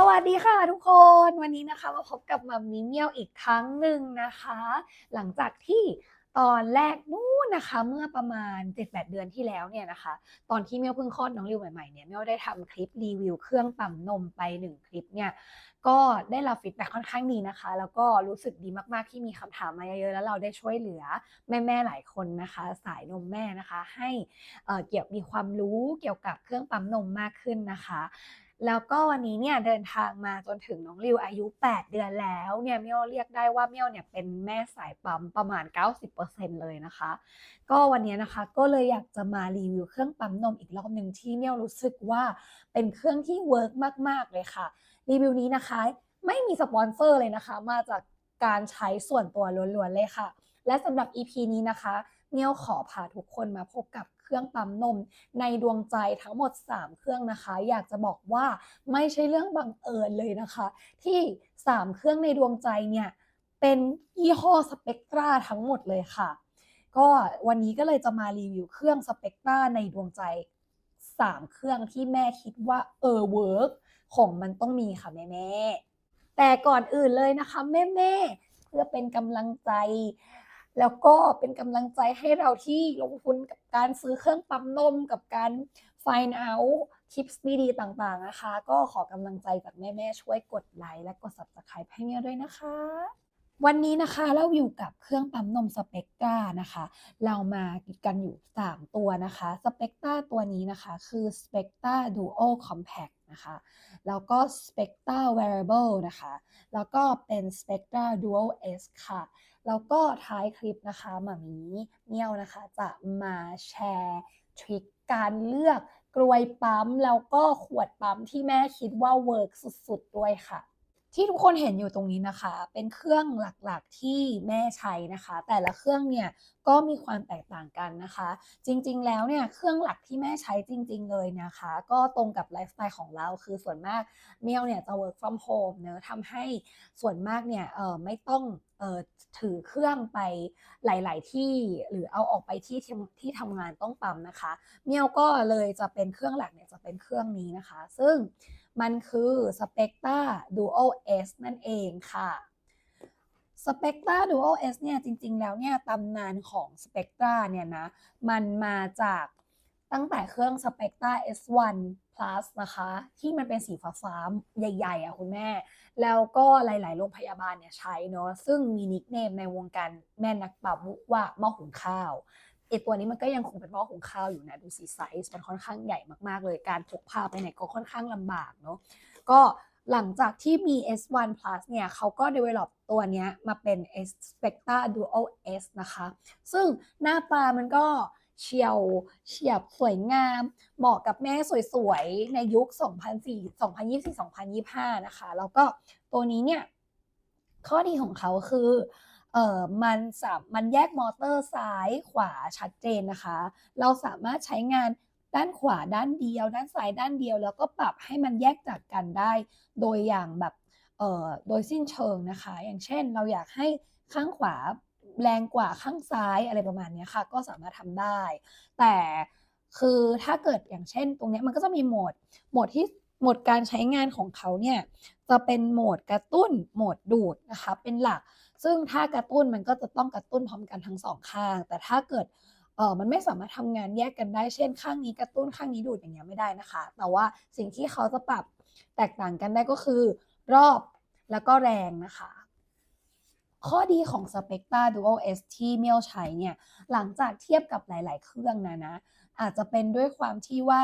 สวัสดีค่ะทุกคนวันนี้นะคะมาพบกับมัมมี่เมียวอีกครั้งหนึ่งนะคะ หลังจากที่ตอนแรกนู้นนะคะเมื่อประมาณ 7-8 เดือนที่แล้วเนี่ยนะคะ ตอนที่เมียวเพิ่งคลอดน้องริวใหม่ๆเนี่ยเมียวได้ทำคลิปรีวิวเครื่องปั๊มนมไปหนึ่งคลิปเนี่ยก็ได้รับฟีดแบ็ค่อนข้างดีนะคะ แล้วก็รู้สึกดีมากๆที่มีคำถามมาเยอะๆแล้วเราได้ช่วยเหลือแม่ๆหลายคนนะคะ สายนมแม่นะคะให้เเกี่ยวมีความรู้เกี่ยวกับเครื่องปั๊มนมมากขึ้นนะคะ แล้วก็วันนี้เนี่ยเดินทางมาจนถึงน้องริวอายุ 8 เดือนแล้วเนี่ยเมี่ยวเรียกได้ว่าเมี่ยวเนี่ยเป็นแม่สายปั๊มประมาณ 90%เลยนะคะ ก็วันนี้นะคะก็เลยอยากจะมารีวิวเครื่องปั๊มนมอีกรอบหนึ่งที่เมี่ยวรู้สึกว่าเป็นเครื่องที่เวิร์กมาก ๆ เลยค่ะ รีวิวนี้นะคะไม่มีสปอนเซอร์เลยนะคะ มาจากการใช้ส่วนตัวล้วนๆเลยค่ะ และสำหรับ EP นี้นะคะเมี่ยวขอพาทุกคนมาพบกับ เครื่องปั๊มนม ในดวงใจทั้งหมด 3 เครื่องนะคะ อยากจะบอกว่าไม่ใช่เรื่องบังเอิญเลยนะคะ ที่ 3 เครื่องในดวงใจเนี่ยเป็นยี่ห้อสเปกตราทั้งหมดเลยค่ะ ก็วันนี้ก็เลยจะมารีวิวเครื่องสเปกตราในดวงใจ 3 เครื่องที่แม่คิดว่าเออเวิร์กของมันต้องมีค่ะแม่แม่แต่ก่อนอื่นเลยนะคะแม่แม่เพื่อเป็นกำลังใจ แล้วก็เป็นกำลังใจให้เราที่ลงทุนกับการซื้อเครื่องปั๊มนมกับการ find out tips ดีๆต่างๆนะคะ ก็ขอกำลังใจจากแม่ๆช่วยกดไลค์และกด subscribe ให้เมียด้วยนะคะ วันนี้นะคะเราอยู่กับเครื่องปั๊มนมสเปกตรานะคะ เรามากันอยู่ 3 ตัวนะคะสเปกตราตัวนี้นะคะคือ Spectra Duo Compact นะคะแล้วก็ Spectra Wearable นะคะ แล้วก็เป็น Spectra Dual S ค่ะ แล้วก็ท้ายคลิปนะคะหมามีเมี่ยวนะคะ จะมาแชร์ทริคการเลือกกลวยปั๊ม แล้วก็ขวดปั๊มที่แม่คิดว่าเวิร์กสุดๆด้วยค่ะ ที่ทุกคนเห็นอยู่ตรงนี้นะคะ เป็นเครื่องหลักๆที่แม่ใช้นะคะ แต่ละเครื่องเนี่ยก็มีความแตกต่างกันนะคะ จริงๆ แล้วเนี่ยเครื่องหลักที่แม่ใช้จริง ๆ เลยนะคะ ก็ตรงกับไลฟ์สไตล์ของเรา คือส่วนมากเมียวเนี่ยจะ work from home เนอะทำให้ส่วนมากเนี่ยเออไม่ต้องเออถือเครื่องไปหลาย ๆ ที่หรือเอาออกไปที่ที่ที่ทำงานต้องปั๊มนะคะ เมียวก็เลยจะเป็นเครื่องหลักเนี่ยจะเป็นเครื่องนี้นะคะ ซึ่ง มันคือ Spectra Duo S นั่นเองค่ะ Spectra Duo S เนี่ยจริง ๆ แล้วเนี่ยตำนานของ Spectra เนี่ยนะ มันมาจากตั้งแต่เครื่อง Spectra S1 Plus นะคะ ที่มันเป็นสีฟ้าๆใหญ่ ๆอะคุณแม่ แล้วก็หลาย ๆ โรงพยาบาลเนี่ยใช้เนาะซึ่งมีนิกเนมในวงการแม่นักปั๊มว่าหม้อหุงข้าว ไอตัวนี้มันก็ยังคงเป็นหม้อหุงข้าวอยู่นะดูสีไซส์มันค่อนข้างใหญ่มากๆเลย การพกพาไปไหนก็ค่อนข้างลำบากเนาะก็หลังจากที่มี S1 Plus เนี่ยเขาก็ develop ตัวนี้มาเป็น S Spectra Duo S นะคะ ซึ่งหน้าตามันก็เฉียวเฉียบสวยงาม เหมาะกับแม่สวยๆ ในยุค 2004 2024 2025 นะคะ แล้วก็ตัวนี้เนี่ย ข้อดีของเขาคือ เออมันสามมันแยกมอเตอร์ซ้ายขวาชัดเจนนะคะ เราสามารถใช้งานด้านขวาด้านเดียว ด้านซ้ายด้านเดียว แล้วก็ปรับให้มันแยกจากกันได้ โดยอย่างแบบเอ่อโดยสิ้นเชิงนะคะ อย่างเช่นเราอยากให้ข้างขวาแรงกว่าข้างซ้ายอะไรประมาณนี้ค่ะ ก็สามารถทำได้ แต่คือถ้าเกิดอย่างเช่น ตรงนี้มันก็จะมีโหมดโหมดที่โหมดการใช้งานของเขาเนี่ยจะเป็นโหมดกระตุ้นโหมดดูดนะคะ เป็นหลัก ซึ่งถ้ากระตุ้นมันก็จะต้องกระตุ้นพร้อมกันทั้ง2ข้าง แต่ถ้าเกิดเออมันไม่สามารถทำงานแยกกันได้ เช่น ข้างนี้กระตุ้นข้างนี้ดูดอย่างเงี้ยไม่ได้นะคะ แต่ว่าสิ่งที่เขาจะปรับแตกต่างกันได้ก็คือ รอบแล้วก็แรงนะคะ ข้อดีของ Spectra Duo S ที่เมี่ยวใช้เนี่ย หลังจากเทียบกับหลาย ๆ เครื่องนะนะ อาจจะเป็นด้วยความที่ว่า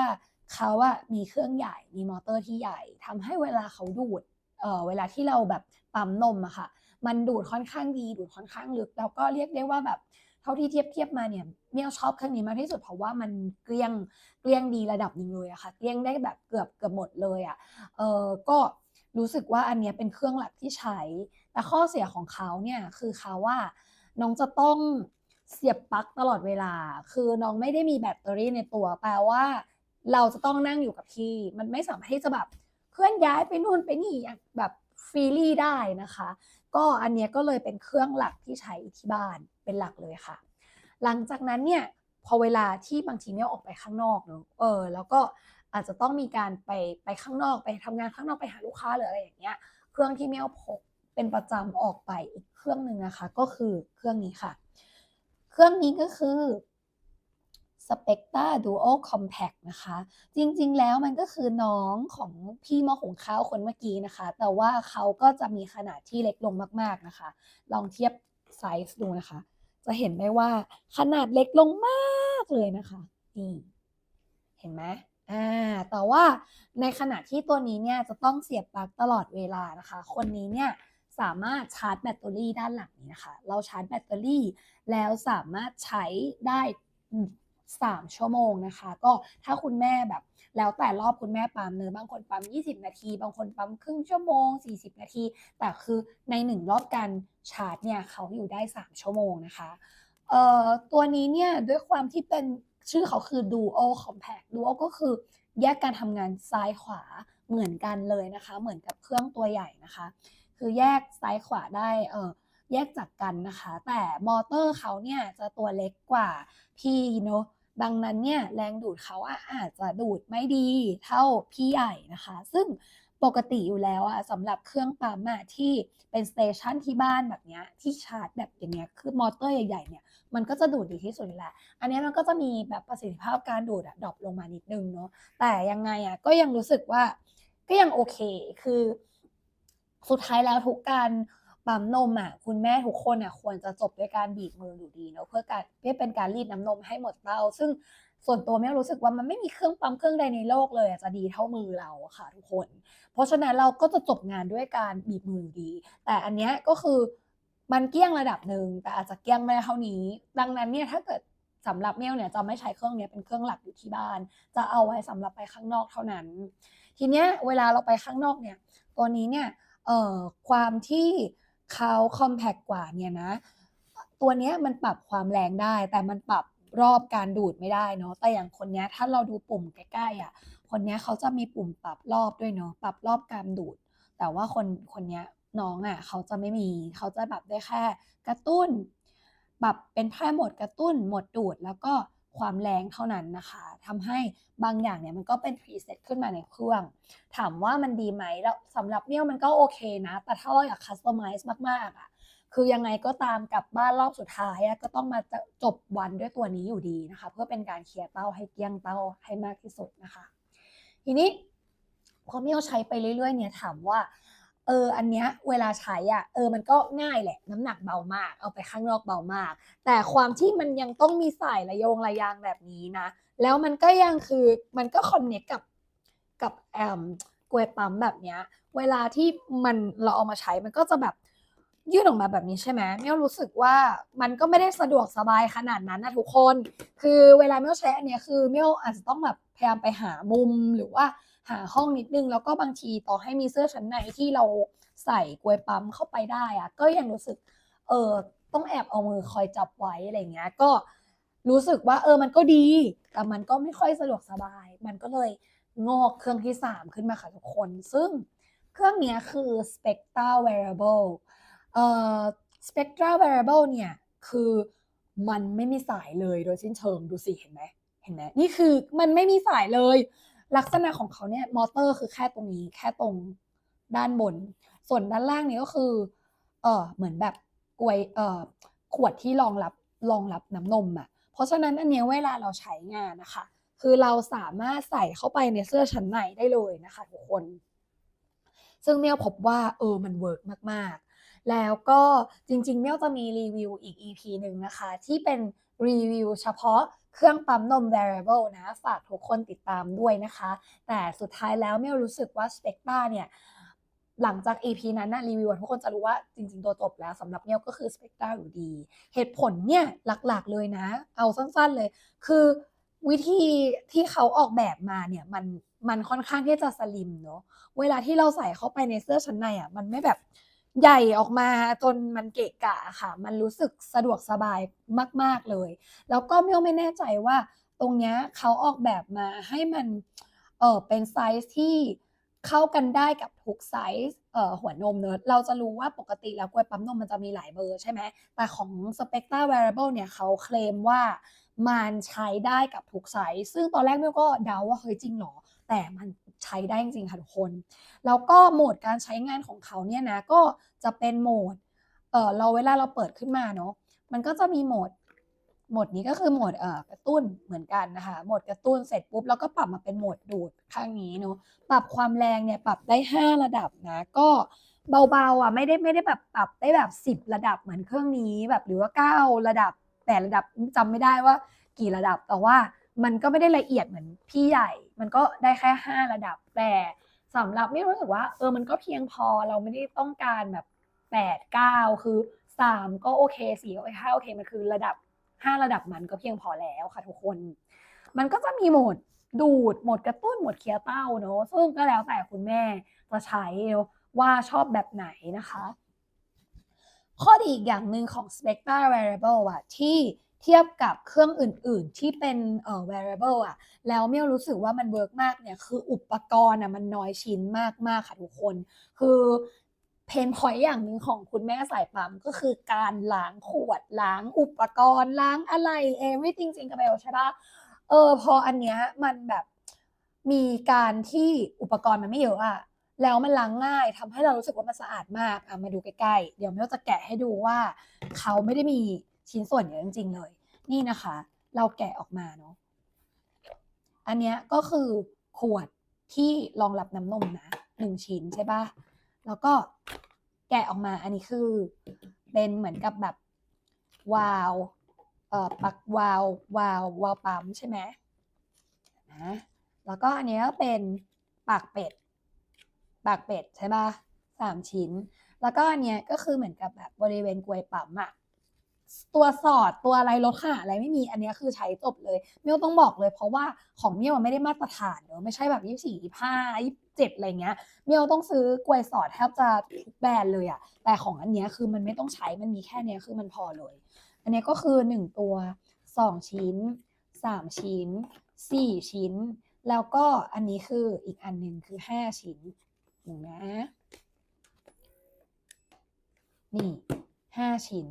เขาอะมีเครื่องใหญ่ มีมอเตอร์ที่ใหญ่ทำให้เวลาเขาดูดเออเวลาที่เราแบบปั๊มนมอะค่ะ มันดูดค่อนข้างดีดูดค่อนข้างลึก แล้วก็เรียกได้ว่าแบบเท่าที่เทียบๆมาเนี่ยเมียวชอบเครื่องนี้มากที่สุดเพราะว่ามันเกลี้ยงเกลี้ยงดีระดับหนึ่งเลยอะค่ะเกลี้ยงได้แบบเกือบเกือบหมดเลยอะเออก็รู้สึกว่าอันเนี้ยเป็นเครื่องหลักที่ใช้ แต่ข้อเสียของเขาเนี่ยคือเขาอะน้องจะต้องเสียบปลั๊กตลอดเวลา คือน้องไม่ได้มีแบตเตอรี่ในตัว แปลว่า เราจะต้องนั่งอยู่กับที่ มันไม่สามารถที่จะแบบเคลื่อนย้ายไปนู่นไปนี่แบบ freely ได้นะคะ ก็อันเนี้ยก็เลยเป็นเครื่องหลักที่ใช้ที่บ้านเป็นหลักเลยค่ะ หลังจากนั้นเนี่ยพอเวลาที่บางทีเมี่ยวออกไปข้างนอกเนาะเออแล้วก็อาจจะต้องมีการไปไปข้างนอกไปทำงานข้างนอกไปหาลูกค้าหรืออะไรอย่างเงี้ย เครื่องที่เมียวพกเป็นประจำออกไปอีกเครื่องหนึ่งนะคะ ก็คือเครื่องนี้ค่ะ เครื่องนี้ก็คือ Spectra Duo Compact นะคะ จริงๆ แล้วมันก็คือน้องของพี่มอหุงข้าวคนเมื่อกี้นะคะ แต่ว่าเขาก็จะมีขนาดที่เล็กลงมากๆนะคะ ลองเทียบไซส์ดูนะคะ จะเห็นได้ว่าขนาดเล็กลงมากเลยนะคะนี่เห็นไหมอ่าแต่ว่าในขณะที่ตัวนี้เนี่ยจะต้องเสียบปลั๊กตลอดเวลานะคะ คนนี้เนี่ยสามารถชาร์จแบตเตอรี่ด้านหลังนี้นะคะ เราชาร์จแบตเตอรี่แล้วสามารถใช้ได้ อืมสามชั่วโมงนะคะ ก็ถ้าคุณแม่แบบ แล้วแต่รอบคุณแม่ปั๊มเนอบางคนปั๊ม 20 นาที บางคนปั๊มครึ่งชั่วโมง 40 นาที แต่คือในหนึ่งรอบการชาร์จเนี่ยเขาอยู่ได้ 3 ชั่วโมงนะคะเอ่อตัวนี้เนี่ยด้วยความที่เป็นชื่อเขาคือ Duo Compact Duo ก็คือแยกการทำงานซ้ายขวาเหมือนกันเลยนะคะ เหมือนกับเครื่องตัวใหญ่นะคะ คือแยกซ้ายขวาได้เออ แยกจากกันนะคะ แต่มอเตอร์เขาเนี่ยจะตัวเล็กกว่าพี่เนาะดังนั้นเนี่ยแรงดูดเขาอะอาจจะดูดไม่ดีเท่าพี่ใหญ่นะคะ ซึ่งปกติอยู่แล้วอะสำหรับเครื่องปั๊มอะที่เป็นสเตชันที่บ้านแบบเนี้ยที่ชาร์จแบบอย่างเงี้ยคือมอเตอร์ใหญ่ๆเนี่ยมันก็จะดูดดีที่สุดอยู่แล้วอันนี้มันก็จะมีแบบประสิทธิภาพการดูดอะดรอปลงมานิดนึงเนาะแต่ยังไงอะก็ยังรู้สึกว่าก็ยังโอเคคือ สุดท้ายแล้วทุกการ ปั๊มนมอะคุณแม่ทุกคนอะควรจะจบด้วยการบีบมืออยู่ดีเนาะเพื่อการเพื่อเป็นการรีดน้ำนมให้หมดเต้า ซึ่งส่วนตัวแม่รู้สึกว่ามันไม่มีเครื่องปั๊มเครื่องใดในโลกเลยอะจะดีเท่ามือเราค่ะทุกคน เพราะฉะนั้นเราก็จะจบงานด้วยการบีบมืออยู่ดี แต่อันเนี้ยก็คือมันเกี้ยงระดับหนึ่งแต่อาจจะเกี้ยงไม่ได้เท่านี้ ดังนั้นเนี่ยถ้าเกิดสำหรับเมลเนี่ยจะไม่ใช้เครื่องเนี้ยเป็นเครื่องหลักอยู่ที่บ้าน จะเอาไว้สำหรับไปข้างนอกเท่านั้น ทีเนี้ยเวลาเราไปข้างนอกเนี่ยตัวนี้เนี่ยเอ่อความที่ เขาคอมแพคกว่าเนี่ยนะ ตัวเนี้ยมันปรับความแรงได้ แต่มันปรับรอบการดูดไม่ได้เนาะแต่อย่างคนเนี้ยถ้าเราดูปุ่มใกล้ๆอะคนเนี้ยเขาจะมีปุ่มปรับรอบด้วยเนาะปรับรอบการดูด แต่ว่าคนคนเนี้ยน้องอะเขาจะไม่มีเขาจะปรับได้แค่กระตุ้นปรับเป็นแค่โหมดกระตุ้นโหมดดูดแล้วก็ ความแรงเท่านั้นนะคะทำให้บางอย่างเนี่ยมันก็เป็นพรีเซตขึ้นมาในเครื่อง ถามว่ามันดีไหมแล้วสำหรับเนี่ยมันก็โอเคนะ แต่ถ้าเราอยากคัสตอมไมซ์มากๆอะคือยังไงก็ตามกลับบ้านรอบสุดท้ายก็ต้องมาจบวันด้วยตัวนี้อยู่ดีนะคะ เพื่อเป็นการเคลียร์เต้าให้เกลี้ยงเต้าให้มากที่สุดนะคะ ทีนี้พอเมียวใช้ไปเรื่อยๆเนี่ยถามว่า เอออันเนี้ยเวลาใช้อะเออมันก็ง่ายแหละ น้ำหนักเบามาก เอาไปข้างนอกเบามาก แต่ความที่มันยังต้องมีสายระโยงระยางแบบนี้นะ แล้วมันก็ยังคือมันก็คอนเนคกับกับแอมกวยปั๊มแบบเนี้ย เวลาที่มันเราเอามาใช้มันก็จะแบบยื่นออกมาแบบนี้ใช่ไหมเมียวรู้สึกว่ามันก็ไม่ได้สะดวกสบายขนาดนั้นนะทุกคน คือเวลาเมียวใช้อันเนี้ยคือเมียวอาจจะต้องแบบพยายามไปหามุมหรือว่า หาห้องนิดนึง แล้วก็บางทีต่อให้มีเสื้อชั้นในที่เราใส่กลวยปั๊มเข้าไปได้อะก็ยังรู้สึก เออต้องแอบเอามือคอยจับไว้อะไรเงี้ย ก็รู้สึกว่าเออมันก็ดี แต่มันก็ไม่ค่อยสะดวกสบาย มันก็เลยงอกเครื่องที่ 3 ขึ้นมาค่ะทุกคน ซึ่งเครื่องเนี้ยคือ Spectra Wearable เอ่อ Spectra Wearable เนี่ย คือมันไม่มีสายเลยโดยสิ้นเชิงดูสิ เห็นไหมเห็นไหมนี่คือมันไม่มีสายเลย ลักษณะของเขาเนี่ยมอเตอร์คือแค่ตรงนี้แค่ตรงด้านบน ส่วนด้านล่างนี้ก็คือ เออเหมือนแบบกวยเออขวดที่รองรับรองรับน้ำนมอะ่ะ เพราะฉะนั้นอันเนี้ยเวลาเราใช้งานนะคะ คือเราสามารถใส่เข้าไปในเสื้อชั้นในได้เลยนะคะทุกคน ซึ่งเมียวพบว่าเออมันเวิร์กมากๆ แล้วก็จริงๆเมียวจะมีรีวิวอีก EP หนึ่งนะคะ ที่เป็น รีวิวเฉพาะเครื่องปั๊มนม variable นะ ฝากทุกคนติดตามด้วยนะคะ แต่สุดท้ายแล้วเมียวรู้สึกว่า Spectra เนี่ยหลังจาก EP นั้นนะรีวิวทุกคนจะรู้ว่าจริงๆ ตัวจบแล้วสำหรับเนี่ยก็คือ Spectra อยู่ดี เหตุผลเนี่ยหลักๆเลยนะ เอาสั้นๆเลย คือวิธีที่เขาออกแบบมาเนี่ยมันมันค่อนข้างที่จะสลิมเนาะเวลาที่เราใส่เข้าไปในเสื้อชั้นในอะมันไม่แบบ ใหญ่ออกมาจนมันเกะกะค่ะ มันรู้สึกสะดวกสบายมาก ๆเลย แล้วก็เมี่ยวไม่แน่ใจว่าตรงเนี้ยเขาออกแบบมาให้มันเออเป็นไซส์ที่เข้ากันได้กับทุกไซส์เอ่อหัวนมเนอะเราจะรู้ว่าปกติแล้วกล้วยปั๊มนมมันจะมีหลายเบอร์ใช่ไหม แต่ของ Spectra Wearable เนี่ยเขาเคลมว่ามันใช้ได้กับทุกไซส์ซึ่งตอนแรกเมี่ยวก็เดาว่าเฮ้ยจริงเหรอ แต่มันใช้ได้จริงค่ะทุกคน แล้วก็โหมดการใช้งานของเขาเนี่ยนะก็จะเป็นโหมดเออเราเวลาเราเปิดขึ้นมาเนาะมันก็จะมีโหมดโหมดนี้ก็คือโหมดเอ่อกระตุ้นเหมือนกันนะคะโหมดกระตุ้นเสร็จปุ๊บแล้วก็ปรับมาเป็นโหมดดูดข้างนี้เนาะปรับความแรงเนี่ยปรับได้ 5 ระดับนะก็เบาๆอะไม่ได้ไม่ได้แบบปรับได้แบบ 10 ระดับเหมือนเครื่องนี้แบบหรือว่า 9 ระดับแต่ระดับจำไม่ได้ว่ากี่ระดับแต่ว่า มันก็ไม่ได้ละเอียดเหมือนพี่ใหญ่ มันก็ได้แค่ 5 ระดับ แต่สำหรับไม่รู้สึกว่า เออ มันก็เพียงพอ เราไม่ได้ต้องการแบบ 8 9 คือ 3 ก็โอเค4โอเค5โอเค มันคือระดับ 5 ระดับมันก็เพียงพอแล้วค่ะทุกคน มันก็จะมีโหมดดูด โหมดกระตุ้น โหมดเคลียร์เต้าเนอะซึ่งก็แล้วแต่คุณแม่จะใช้ว่าชอบแบบไหนนะคะ ข้อดีอีกอย่างหนึ่งของ Spectra Wearable อะที่ เทียบกับเครื่องอื่น ๆ ที่เป็นเอ่อ wearable อะแล้วเมี่ยวรู้สึกว่ามันเวิร์กมากเนี่ยคืออุปกรณ์อะมันน้อยชิ้นมาก ๆ ค่ะทุกคน คือเพนพอยต์อย่างหนึ่งของคุณแม่สายปั๊มก็คือการล้างขวดล้างอุปกรณ์ล้างอะไร everything จริงกับเบลใช่ปะเออพออันเนี้ยมันแบบมีการที่อุปกรณ์มันไม่เยอะอะแล้วมันล้างง่ายทำให้เรารู้สึกว่ามันสะอาดมากอะมาดูใกล้ๆ เดี๋ยวเมลจะแกะให้ดูว่าเขาไม่ได้มี ชิ้นส่วนเยอะจริงๆเลย นี่นะคะ เราแกะออกมาเนาะอันเนี้ยก็คือขวดที่รองรับน้ำนมนะหนึ่งชิ้นใช่ปะแล้วก็แกะออกมาอันนี้คือเป็นเหมือนกับแบบวาวเอ่อปักวาววาววาวปั๊มใช่ไหมนะแล้วก็อันเนี้ยก็เป็นปากเป็ด ปากเป็ดใช่ปะสามชิ้น แล้วก็อันเนี้ยก็คือเหมือนกับแบบบริเวณกลวยปั๊มอะ ตัวสอดตัวอะไรลดขนาดอะไรไม่มีอันนี้คือใช้จบเลยเมี่ยวต้องบอกเลย เพราะว่าของเมี่ยวไม่ได้มาตรฐานเนอะไม่ใช่แบบยี่สี่ยี่ห้ายี่เจ็ดอะไรเงี้ยเมี่ยวต้องซื้อกลวยสอดแทบจะทุกแบรนด์เลยอะแต่ของอันเนี้ยคือมันไม่ต้องใช้มันมีแค่เนี้ยคือมันพอเลย อันเนี้ยก็คือหนึ่งตัวสองชิ้นสามชิ้นสี่ชิ้น แล้วก็อันนี้คืออีกอันหนึ่งคือห้าชิ้นเห็นไหมนี่ห้าชิ้น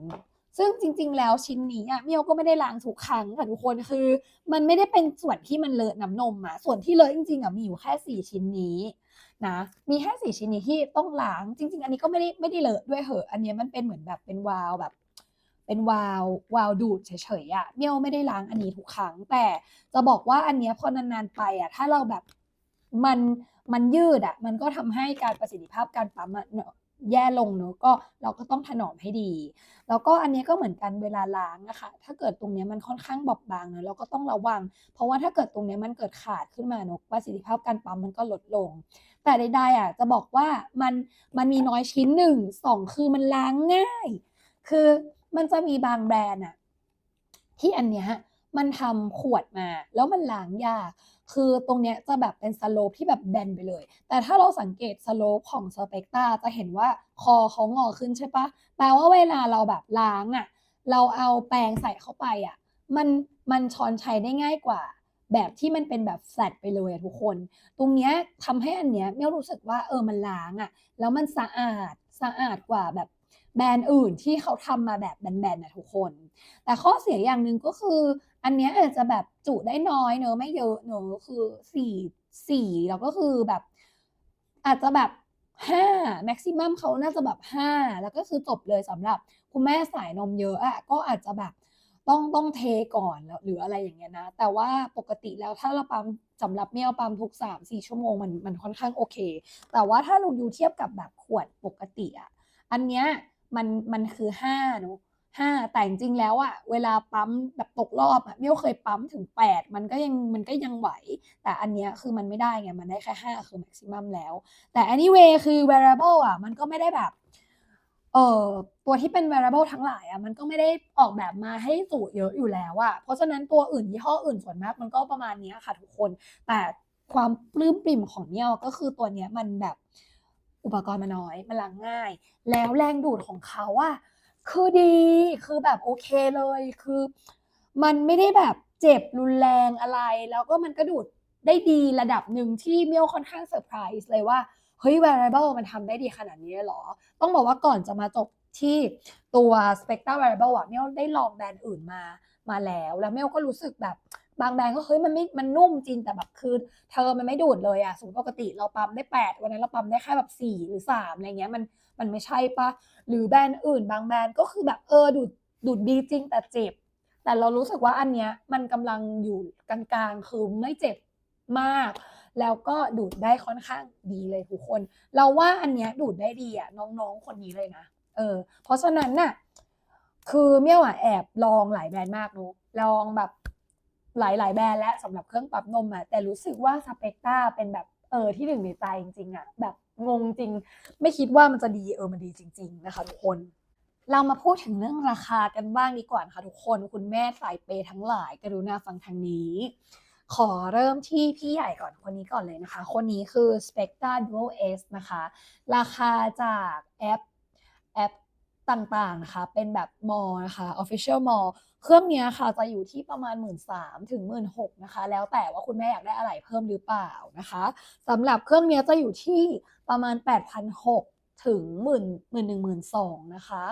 ซึ่งจริง ๆ แล้วชิ้นนี้อะเมียวก็ไม่ได้ล้างทุกครั้งค่ะทุกคนคือ มันไม่ได้เป็นส่วนที่มันเลอะน้ำนมอะส่วนที่เลอะจริงๆอะมีอยู่แค่สี่ชิ้นนี้นะมีแค่สี่ชิ้นนี้ที่ต้องล้างจริง ๆ อันนี้ก็ไม่ได้ไม่ได้เลอะด้วยเหอะอันเนี้ยมันเป็นเหมือนแบบเป็นวาล์วแบบ เป็นวาล์ววาล์วดูดเฉยๆอะเมียวไม่ได้ล้างอันนี้ทุกครั้ง แต่จะบอกว่าอันเนี้ยพอนานๆไปอะถ้าเราแบบมันมันยืดอะมันก็ทำให้การประสิทธิภาพการปั๊มอะเนอะ แย่ลงเนอะก็เราก็ต้องถนอมให้ดี แล้วก็อันนี้ก็เหมือนกันเวลาล้างอะคะถ้าเกิดตรงนี้มันค่อนข้างบอบบางเนอะเราก็ต้องระวัง เพราะว่าถ้าเกิดตรงนี้มันเกิดขาดขึ้นมาเนอะประสิทธิภาพการปั๊มมันก็ลดลง แต่ใดๆอะจะบอกว่ามันมันมีน้อยชิ้นหนึ่งสองคือมันล้างง่าย คือมันจะมีบางแบรนด์อะที่อันเนี้ยมันทำขวดมาแล้วมันล้างยาก คือตรงเนี้ยจะแบบเป็นสโลปที่แบบแบนไปเลย แต่ถ้าเราสังเกตสโลปของสเปกตาจะเห็นว่าคอเขางอขึ้นใช่ปะแปลว่าเวลาเราแบบล้างอะเราเอาแปรงใส่เข้าไปอะมันมันช้อนใช้ได้ง่ายกว่า แบบที่มันเป็นแบบแฟลตไปเลยทุกคน ตรงเนี้ยทำให้อันเนี้ยเมี่ยรู้สึกว่าเออมันล้างอะแล้วมันสะอาดสะอาดกว่าแบบแบรนด์อื่นที่เขาทำมาแบบแบนๆนะทุกคน แต่ข้อเสียอย่างหนึ่งก็คือ อันเนี้ยอาจจะแบบจุได้น้อยเนอะไม่เยอะเนอะคือสี่สี่แล้วก็คือแบบ อาจจะแบบห้าแม็กซิมัมเขาน่าจะแบบห้าแล้วก็คือจบเลยสำหรับคุณแม่สายนมเยอะอะก็อาจจะแบบต้องต้องเทก่อนหรืออะไรอย่างเงี้ยนะ แต่ว่าปกติแล้วถ้าเราปั๊มสำหรับเมี่ยวปั๊มทุกสามสี่ชั่วโมงมันมันค่อนข้างโอเค แต่ว่าถ้าเราดูเทียบกับแบบขวดปกติอะอันเนี้ยมันมันคือห้าเนอะ ห้าแต่จริงๆแล้วอะเวลาปั๊มแบบตกรอบอะเมี่ยวเคยปั๊มถึงแปดมันก็ยังมันก็ยังไหว แต่อันเนี้ยคือมันไม่ได้ไง มันได้แค่ห้าคือ maximum แล้ว แต่ anyway คือ wearable อะมันก็ไม่ได้แบบเอ่อตัวที่เป็น wearable ทั้งหลายอะมันก็ไม่ได้ออกแบบมาให้จุเยอะอยู่แล้วอะเพราะฉะนั้นตัวอื่นยี่ห้ออื่นส่วนมากมันก็ประมาณนี้ค่ะทุกคน แต่ความปลื้มปริ่มของเมี่ยวก็คือตัวเนี้ยมันแบบอุปกรณ์มันน้อยมันล้างง่าย แล้วแรงดูดของเขาอะ คือดีคือแบบโอเคเลยคือ มันไม่ได้แบบเจ็บรุนแรงอะไร แล้วก็มันก็ดูดได้ดีระดับหนึ่งที่เมียวค่อนข้างเซอร์ไพรส์เลยว่า เฮ้ย wearable มันทำได้ดีขนาดนี้หรอ ต้องบอกว่าก่อนจะมาจบที่ตัว Spectra wearable อะเมียวได้ลองแบรนด์อื่นมามาแล้ว แล้วเมียวก็รู้สึกแบบบางแบรนด์ก็เฮ้ยมันไม่มันนุ่มจริงแต่แบบคือเธอมันไม่ดูดเลยอะสมมติปกติเราปั๊มได้แปดวันนั้นเราปั๊มได้แค่แบบสี่หรือสามอะไรเงี้ยมัน มันไม่ใช่ปะหรือแบรนด์อื่นบางแบรนด์ก็คือแบบเออดูดดูดดีจริงแต่เจ็บ แต่เรารู้สึกว่าอันเนี้ยมันกำลังอยู่กลางๆคือไม่เจ็บมาก แล้วก็ดูดได้ค่อนข้างดีเลยทุกคน เราว่าอันเนี้ยดูดได้ดีอะน้องๆคนนี้เลยนะเออเพราะฉะนั้นน่ะคือเมี่ยวอะแอบลองหลายแบรนด์มากเนอะลองแบบหลายๆแบรนด์แล้วสำหรับเครื่องปรับนมอะแต่รู้สึกว่าสเปกตาเป็นแบบเออที่หนึ่งในใจจริงๆอะแบบ งงจริง ไม่คิดว่ามันจะดีเออมันดีจริง ๆ นะคะทุกคน เรามาพูดถึงเรื่องราคากันบ้างดีกว่านะคะทุกคนคุณแม่สายเปย์ทั้งหลายกรุณาฟังทางนี้ ขอเริ่มที่พี่ใหญ่ก่อนคนนี้ก่อนเลยนะคะ คนนี้คือ Spectra Dual S นะคะ ราคาจากแอปแอปต่างๆนะคะ เป็นแบบมอนะคะ Official Mall เครื่องเนี้ยค่ะจะอยู่ที่ประมาณ 1 3ื่นถึง1 6ื่นนะคะ แล้วแต่ว่าคุณแม่อยากได้อะไรเพิ่มหรือเปล่านะคะสำหรับเครื่องเนี้ยจะอยู่ที่ ประมาณ 8,600 ถึง1 0 0 0 0 1 1 2 0 0 0นะคะ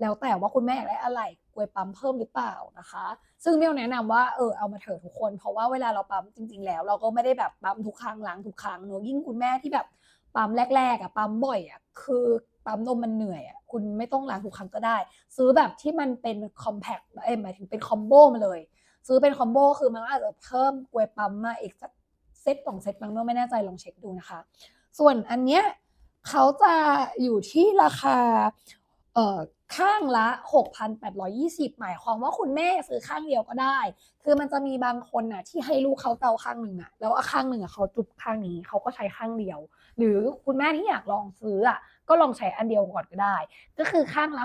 แล้วแต่ว่าคุณแม่อยากได้อะไรกลวยปั๊มเพิ่มหรือเปล่านะคะ ซึ่งเมี่ยวแนะนำว่าเออเอามาเถอะทุกคน เพราะว่าเวลาเราปั๊มจริง ๆ แล้ว เราก็ไม่ได้แบบปั๊มทุกครั้งล้างทุกครั้งเนอะยิ่งคุณแม่ที่แบบปั๊มแรกๆอะปั๊มบ่อยอะคือปั๊มนมมันเหนื่อยอะคุณไม่ต้องล้างทุกครั้งก็ได้ ซื้อแบบที่มันเป็นคอมแพคเอ้ยหมายถึงเป็นคอมโบมาเลย ซื้อเป็นคอมโบคือมันอาจจะเพิ่มกลวยปั๊มมาอีกสักเซตสองเซตบางเมื่อไม่แน่ใจลองเช็คดูนะคะ ส่วนอันเนี้ยเขาจะอยู่ที่ราคาเอ่อข้างละ 6,820 หมายความว่าคุณแม่ซื้อข้างเดียวก็ได้ คือมันจะมีบางคนน่ะที่ให้ลูกเขาเตาข้างหนึ่งอะแล้วข้างหนึ่งอะเขาจุบข้างนี้เขาก็ใช้ข้างเดียว หรือคุณแม่ที่อยากลองซื้ออะก็ลองใช้อันเดียวก่อนก็ได้ ก็คือข้างละ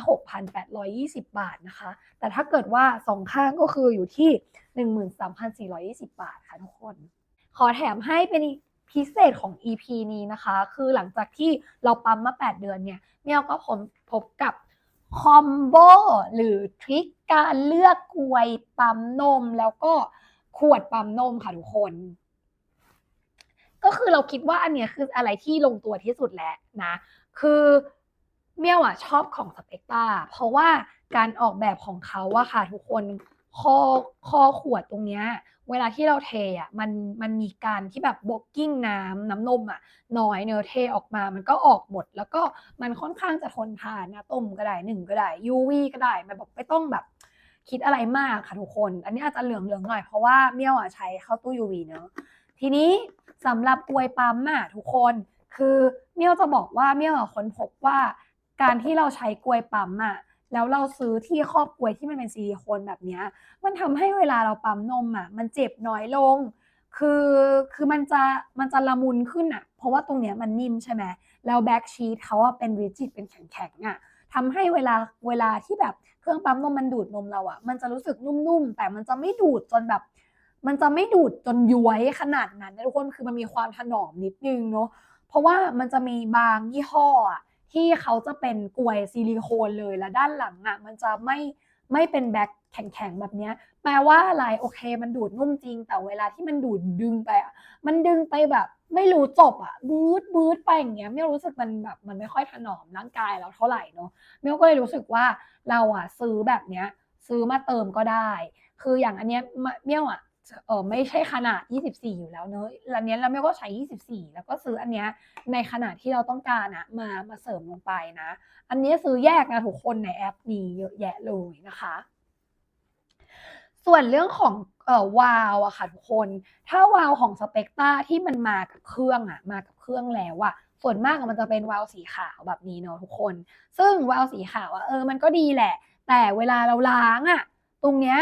6,820 บาทนะคะ แต่ถ้าเกิดว่าสองข้างก็คืออยู่ที่ 13,420 บาทค่ะทุกคน ขอแถมให้เป็น พิเศษของ EP นี้นะคะ คือหลังจากที่เราปั๊มมา 8 เดือนเนี่ยเมียวก็ผมพบกับคอมโบหรือทริคการเลือกกลวยปั๊มนม แล้วก็ขวดปั๊มนมค่ะทุกคน ก็คือเราคิดว่าอันเนี้ยคืออะไรที่ลงตัวที่สุดแล้วนะ คือเมี่ยวอะชอบของสเปกตาเพราะว่าการออกแบบของเขาอะค่ะทุกคนคอคอขวดตรงเนี้ย เวลาที่เราเทอะมันมันมีการที่แบบบกกิ้งน้ำน้ำนมอะน้อยเนอะเทออกมามันก็ออกหมด แล้วก็มันค่อนข้างจะทนทานนะต้มก็ได้หนึ่งก็ได้ UV ก็ได้มันแบบไม่ต้องแบบคิดอะไรมากค่ะทุกคน อันนี้อาจจะเหลืองเหลืองๆหน่อยเพราะว่าเมี่ยวอะใช้เข้าตู้ UV เนอะทีนี้สำหรับกวยปั๊มอะทุกคน คือเมี่ยวจะบอกว่าเมี่ยวอะค้นพบว่าการที่เราใช้กลวยปั๊มอะ แล้วเราซื้อที่ครอบกลวยที่มันเป็นซิลิโคนแบบนี้มันทำให้เวลาเราปั๊มนมอะมันเจ็บน้อยลง คือคือมันจะมันจะละมุนขึ้นอะ เพราะว่าตรงเนี้ยมันนิ่มใช่ไหมแล้วแบ็กชีทเขาอะเป็นริจิตเป็นแข็งๆอะทำให้เวลาเวลาที่แบบเครื่องปั๊มนมมันดูดนมเราอะ มันจะรู้สึกนุ่มๆ แต่มันจะไม่ดูดจนแบบ มันจะไม่ดูดจนย้วยขนาดนั้นนะทุกคนคือมันมีความถนอมนิดนึงเนาะเพราะว่ามันจะมีบางยี่ห้ออะ ที่เขาจะเป็นกลวยซิลิโคนเลยแล้วด้านหลังอะมันจะไม่ไม่เป็นแบ็คแข็งๆแบบเนี้ยแปลว่าอะไรโอเค มันดูดนุ่มจริง แต่เวลาที่มันดูดดึงไปอะมันดึงไปแบบ ไม่รู้จบอะบูดบูดไปอย่างเงี้ยเมี่ยวรู้สึกมันแบบมันไม่ค่อยถนอมร่างกายเราเท่าไหร่เนาะเมี่ยวก็เลยรู้สึกว่าเราอะซื้อแบบเนี้ยซื้อมาเติมก็ได้ คืออย่างอันเนี้ยเมี่ยวอะ เออไม่ใช่ขนาด 24 อยู่แล้วเนอะอันนี้เราไม่ก็ใช้ 24 แล้วก็ซื้ออันเนี้ยในขนาดที่เราต้องการอะมามาเสริมลงไปนะ อันนี้ซื้อแยกนะทุกคนในแอปนี้เยอะแยะเลยนะคะ ส่วนเรื่องของเอ่อวาล์วอะค่ะทุกคน ถ้าวาล์วของสเปกตาที่มันมากับเครื่องอะมากับเครื่องแล้วอะส่วนมากมันจะเป็นวาล์วสีขาวแบบนี้เนอะทุกคน ซึ่งวาล์วสีขาวอะเออมันก็ดีแหละ แต่เวลาเราล้างอะตรงเนี้ย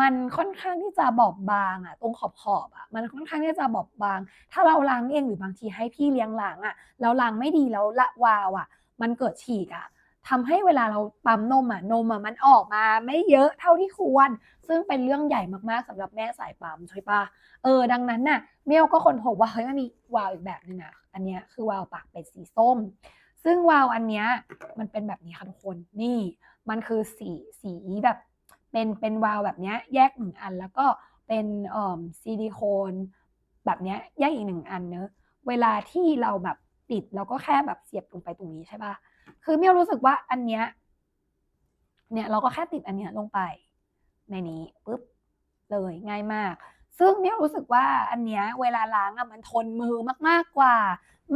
มันค่อนข้างที่จะบอบบางอะตรงขอบขอบอะมันค่อนข้างที่จะบอบบาง ถ้าเราล้างเองหรือบางทีให้พี่เลี้ยงล้างอะแล้วล้างไม่ดีแล้วละวาวอะมันเกิดฉีกอะทำให้เวลาเราปั๊มนมอะนมอะมันออกมาไม่เยอะเท่าที่ควร ซึ่งเป็นเรื่องใหญ่มากๆสำหรับแม่สายปั๊มใช่ปะเออดังนั้นน่ะเมี่ยวก็คนพบว่าเฮ้ยมันมีวาวอีกแบบนึงอะอันเนี้ยคือวาวปากเป็นสีส้ม ซึ่งวาวอันเนี้ยมันเป็นแบบนี้ค่ะทุกคนนี่ มันคือสีสีแบบ เป็นเป็นวาลแบบเนี้ยแยกหนึ่งอัน แล้วก็เป็นเอ่อซิลิโคนแบบเนี้ยแยกอีกหนึ่งอันเนอะเวลาที่เราแบบติดเราก็แค่แบบเสียบลงไปตรงนี้ใช่ปะคือเมี่ยวรู้สึกว่าอันเนี้ยเนี่ยเราก็แค่ติดอันเนี้ยลงไปในนี้ปุ๊บเลยง่ายมาก ซึ่งเนี่ยรู้สึกว่าอันเนี้ยเวลาล้างอะมันทนมือมากๆกว่า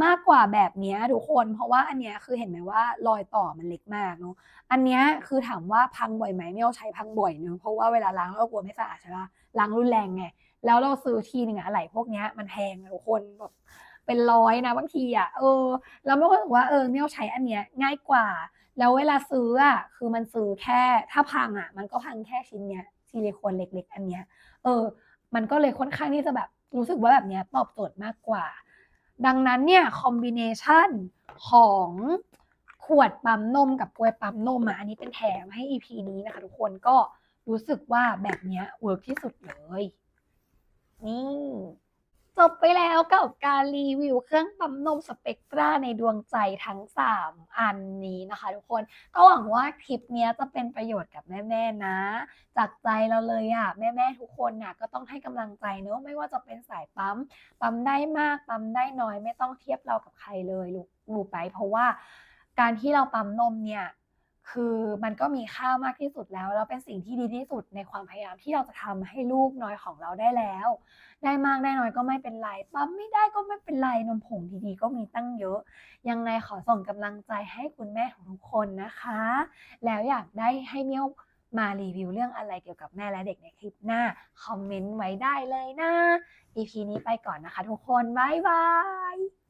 มากกว่าแบบเนี้ยทุกคน เพราะว่าอันเนี้ยคือเห็นไหมว่ารอยต่อมันเล็กมากเนาะอันเนี้ยคือถามว่าพังบ่อยไหมเมี่ยวใช้พังบ่อยเนอะเพราะว่าเวลาล้างเรากลัวไม่สะอาดใช่ปะล้างรุนแรงไงแล้วเราซื้อทีหนึ่งอะอะไรพวกเนี้ยมันแพงทุกคนแบบเป็นร้อยนะบางทีอะเออแล้วไม่ก็รู้สึกว่าเออเมี่ยวใช้อันเนี้ยง่ายกว่า แล้วเวลาซื้ออะคือมันซื้อแค่ถ้าพังอะมันก็พังแค่ชิ้นเนี้ยซิลิโคนเล็ก ๆ อันเนี้ยเออ มันก็เลยค่อนข้างที่จะแบบรู้สึกว่าแบบนี้ตอบโจทย์มากกว่า ดังนั้นเนี่ยคอมบิเนชันของขวดปั๊มนมกับกล้วยปั๊มนมอะอันนี้เป็นแถมให้ EP นี้นะคะทุกคนก็รู้สึกว่าแบบนี้เวิร์กที่สุดเลย นี่ จบไปแล้วกับการรีวิวเครื่องปั๊มนมสเปกตราในดวงใจทั้ง 3 อันนี้นะคะทุกคนก็หวังว่าคลิปนี้จะเป็นประโยชน์กับแม่ๆนะ จากใจเราเลยอะแม่ๆทุกคนน่ะก็ต้องให้กำลังใจเนอะไม่ว่าจะเป็นสายปั๊ม ปั๊มได้มากปั๊มได้น้อยไม่ต้องเทียบเรากับใครเลยลูกลูกไปเพราะว่าการที่เราปั๊มนมเนี่ย คือมันก็มีค่ามากที่สุดแล้วแล้วเป็นสิ่งที่ดีที่สุดในความพยายามที่เราจะทำให้ลูกน้อยของเราได้แล้ว ได้มากได้น้อยก็ไม่เป็นไรปั๊มไม่ได้ก็ไม่เป็นไรนมผงดีๆ ก็มีตั้งเยอะ ยังไงขอส่งกำลังใจให้คุณแม่ทุกคนนะคะ แล้วอยากได้ให้เมียวมารีวิวเรื่องอะไรเกี่ยวกับแม่และเด็กในคลิปหน้า คอมเมนต์ไว้ได้เลยนะ EP นี้ไปก่อนนะคะทุกคน บ๊ายบาย